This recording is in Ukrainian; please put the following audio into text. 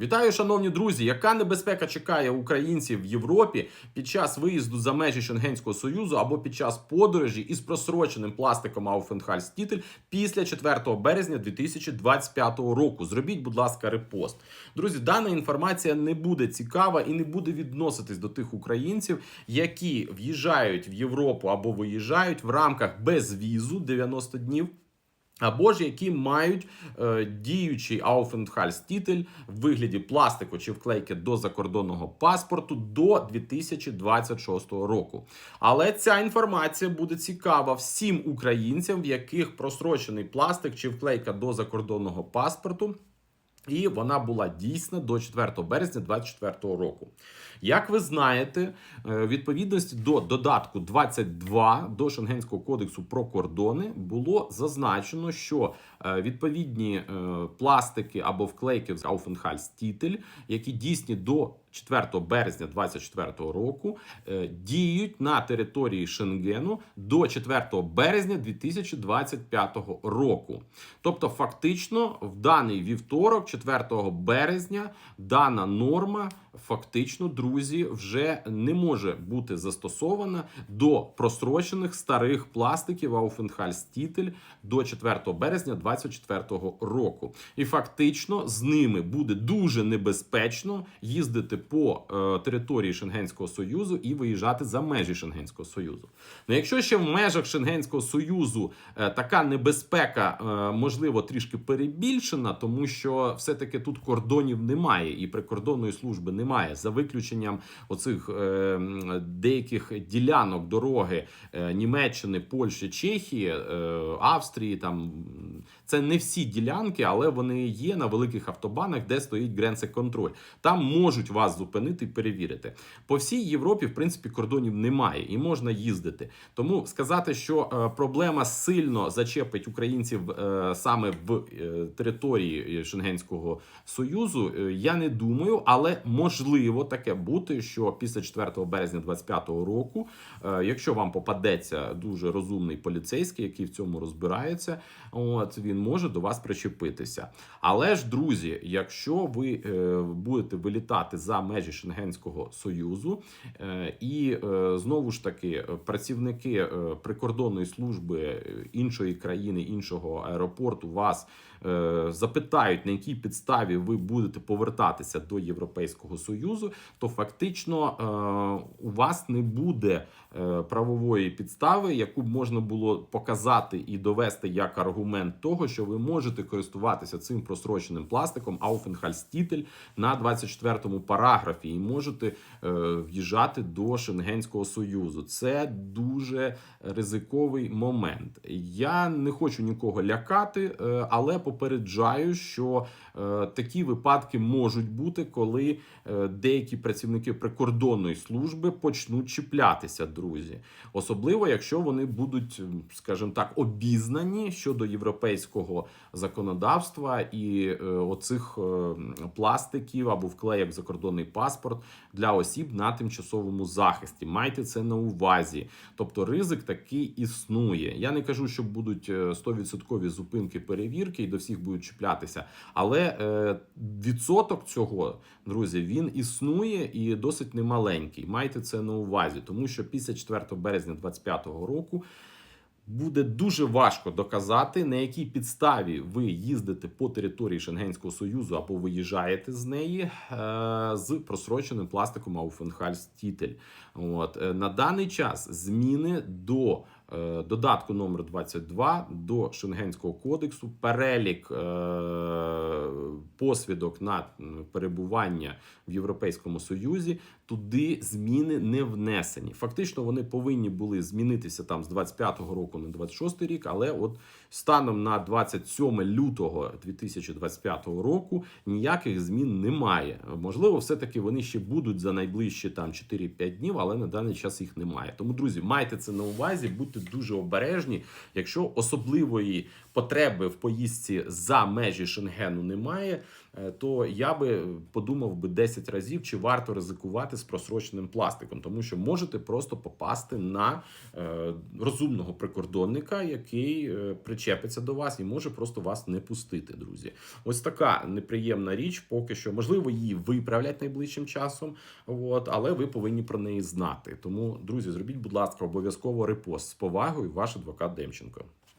Вітаю, шановні друзі! Яка небезпека чекає українців в Європі під час виїзду за межі Шенгенського союзу або під час подорожі із просроченим пластиком Aufenthaltstitel після 4 березня 2025 року? Зробіть, будь ласка, репост. Друзі, дана інформація не буде цікава і не буде відноситись до тих українців, які в'їжджають в Європу або виїжджають в рамках безвізу 90 днів. Або ж які мають е, діючий Aufenthaltstitel в вигляді пластику чи вклейки до закордонного паспорту до 2026 року. Але ця інформація буде цікава всім українцям, в яких просрочений пластик чи вклейка до закордонного паспорту. І вона була дійсна до 4 березня 2024 року. Як ви знаєте, е, відповідності до додатку 22 до Шенгенського кодексу про кордони було зазначено, що е, відповідні е, пластики або вклейки в Aufenthaltstitel, які дійсні до 4 березня 2024 року, е, діють на території Шенгену до 4 березня 2025 року. Тобто, фактично, в даний вівторок, 4 березня, дана норма фактично, друзі, вже не може бути застосована до просрочених старих пластиків Aufenthaltstitel до 4 березня 2024 року. І фактично з ними буде дуже небезпечно їздити по е, території Шенгенського союзу і виїжджати за межі Шенгенського союзу. Ну, якщо ще в межах Шенгенського союзу е, така небезпека, е, можливо, трішки перебільшена, тому що все-таки тут кордонів немає і прикордонної служби немає, за виключенням оцих е, деяких ділянок дороги е, Німеччини, Польщі, Чехії, е, Австрії. Там це не всі ділянки, але вони є на великих автобанах, де стоїть гренце-контроль. Там можуть вас зупинити і перевірити. По всій Європі, в принципі, кордонів немає і можна їздити. Тому сказати, що е, проблема сильно зачепить українців е, саме в е, території Шенгенського союзу, я не думаю, але можливо таке бути, що після 4 березня 2025 року, якщо вам попадеться дуже розумний поліцейський, який в цьому розбирається, от він може до вас причепитися. Але ж, друзі, якщо ви е, будете вилітати за межі Шенгенського союзу, е, і е, знову ж таки працівники прикордонної служби іншої країни, іншого аеропорту вас запитають, на якій підставі ви будете повертатися до Європейського союзу, то фактично у вас не буде правової підстави, яку б можна було показати і довести як аргумент того, що ви можете користуватися цим просроченим пластиком Aufenthaltstitel на 24 параграфі і можете е, в'їжджати до Шенгенського союзу. Це дуже ризиковий момент. Я не хочу нікого лякати, е, але попереджаю, що е, такі випадки можуть бути, коли е, деякі працівники прикордонної служби почнуть чіплятися, друзі. Особливо, якщо вони будуть, скажімо так, обізнані щодо європейського законодавства і е, оцих е, пластиків або вклеєк в закордонний паспорт для осіб на тимчасовому захисті. Майте це на увазі. Тобто ризик такий існує. Я не кажу, що будуть е, 100% зупинки перевірки і до всіх будуть чіплятися, але е, відсоток цього, друзі, він існує і досить немаленький. Майте це на увазі, тому що після 4 березня 2025 року. Буде дуже важко доказати, на якій підставі ви їздите по території Шенгенського союзу або виїжджаєте з неї е, з просроченим пластиком Ауфенхальстітель. От е, на даний час зміни до додатку номер 22 до Шенгенського кодексу, перелік е, посвідок на перебування в Європейському Союзі. Туди зміни не внесені. Фактично, вони повинні були змінитися там з 25-го року на 26-й рік, але от станом на 27 лютого 2025 року ніяких змін немає. Можливо, все-таки вони ще будуть за найближчі там 4-5 днів, але на даний час їх немає. Тому, друзі, майте це на увазі, будьте дуже обережні. Якщо особливої потреби в поїздці за межі Шенгену немає, е, то я би подумав би 10 разів, чи варто ризикувати з просроченим пластиком, тому що можете просто попасти на е, розумного прикордонника, який е, причепиться до вас і може просто вас не пустити, друзі. Ось така неприємна річ, поки що можливо її виправлять найближчим часом. От, але ви повинні про неї знати. Тому, друзі, зробіть, будь ласка, обов'язково репост з повагою. Ваш адвокат Демченко.